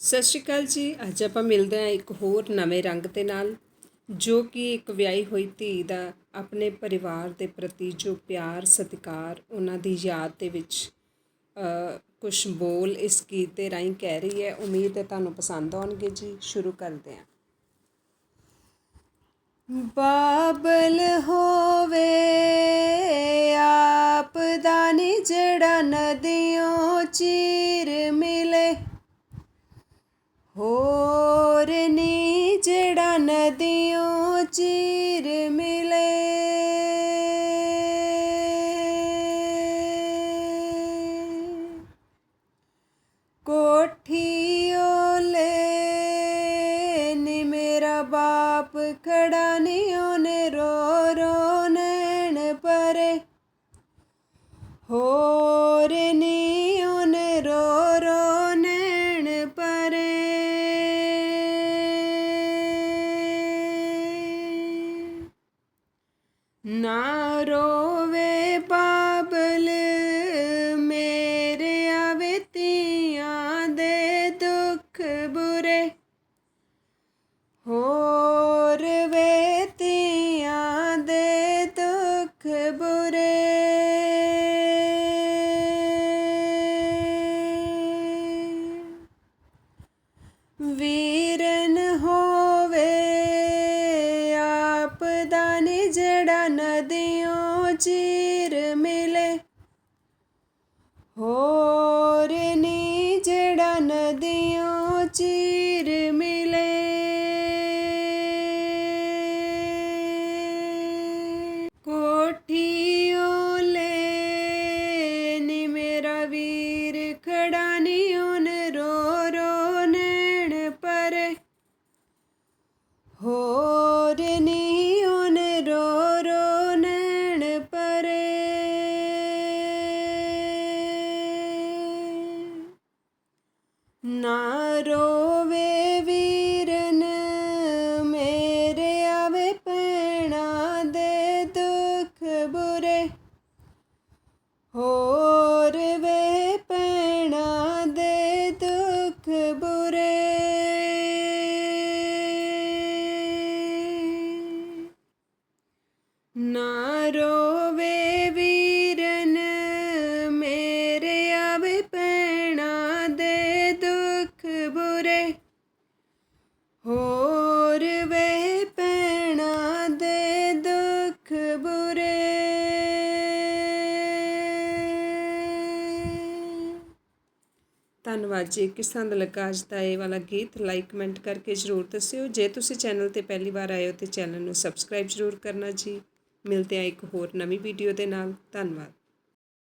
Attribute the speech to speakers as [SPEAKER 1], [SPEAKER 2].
[SPEAKER 1] ਸਤਿ ਸ਼੍ਰੀ ਅਕਾਲ ਜੀ। ਅੱਜ ਆਪਾਂ ਮਿਲਦੇ ਹਾਂ ਇੱਕ ਹੋਰ ਨਵੇਂ ਰੰਗ ਦੇ ਨਾਲ, ਜੋ ਕਿ ਇੱਕ ਵਿਆਹੀ ਹੋਈ ਧੀ ਦਾ ਆਪਣੇ ਪਰਿਵਾਰ ਦੇ ਪ੍ਰਤੀ ਜੋ ਪਿਆਰ, ਸਤਿਕਾਰ ਉਹਨਾਂ ਦੀ ਯਾਦ ਦੇ ਵਿੱਚ ਕੁਝ ਬੋਲ ਇਸ ਗੀਤ ਦੇ ਰਾਹੀਂ ਕਹਿ ਰਹੀ ਹੈ। ਉਮੀਦ ਹੈ ਤੁਹਾਨੂੰ ਪਸੰਦ ਆਉਣਗੇ ਜੀ। ਸ਼ੁਰੂ ਕਰਦੇ ਹਾਂ। ਬਾਬਲ ਹੋਵੇ, ਆਪ ਦਾ ਨੀ ਨਦੀਆਂ ਚੀਰ ਮਿਲੇ ਹੋਰ ਨੀ ਜਿਹੜਾ ਨਦੀਆਂ ਚੀਰ ਮਿਲੇ। ਕੋਠੀ ਓਲੇ ਨੀ ਮੇਰਾ ਬਾਪ ਖੜਾ ਨੀ ਉਹਨੇ, ਰੋ ਰੋ ਨੈਣ ਪਰੇ। ਹੋਰ ਨੀ ਨਾ ਰੋਵੇ ਪਾਬਲ ਮੇਰੇ ਆਵੇ ਦੇ ਦੁੱਖ ਬੁਰੇ। ਹੋਰ ਵੇ ਤੀਆਂ ਦੇ ਦੁੱਖ ਬੁਰੇ। ਵੀ ਆਪ ਦਾ ਨੀ ਜਿਹੜਾ ਨਦੀਆਂ ਚੀਰ ਨਾ ਰੋਵੇ ਵੀਰਨ, ਮੇਰੇ ਆਵੇ ਪੈਣਾ ਦੇ ਦੁੱਖ ਬੁਰੇ। ਹੋਰ ਵੇ ਪੈਣਾ ਦੇ ਦੁੱਖ ਬੁਰੇ। ਨਾ ਰੋ ਧੰਨਵਾਦ ਜੀ। ਕਿਸ ਤਰ੍ਹਾਂ ਦਾ ਲੱਗਾ ਅੱਜ ਦਾ ਇਹ ਵਾਲਾ ਗੀਤ? ਲਾਈਕ ਕਮੈਂਟ ਕਰਕੇ ਜ਼ਰੂਰ ਦੱਸਿਓ। ਜੇ ਤੁਸੀਂ ਚੈਨਲ ਤੇ ਪਹਿਲੀ ਵਾਰ ਆਏ ਹੋ ਤੇ ਚੈਨਲ ਨੂੰ ਸਬਸਕ੍ਰਾਈਬ ਜ਼ਰੂਰ ਕਰਨਾ ਜੀ। ਮਿਲਦੇ ਆ ਇੱਕ ਹੋਰ ਨਵੀਂ ਵੀਡੀਓ ਦੇ ਨਾਲ। ਧੰਨਵਾਦ।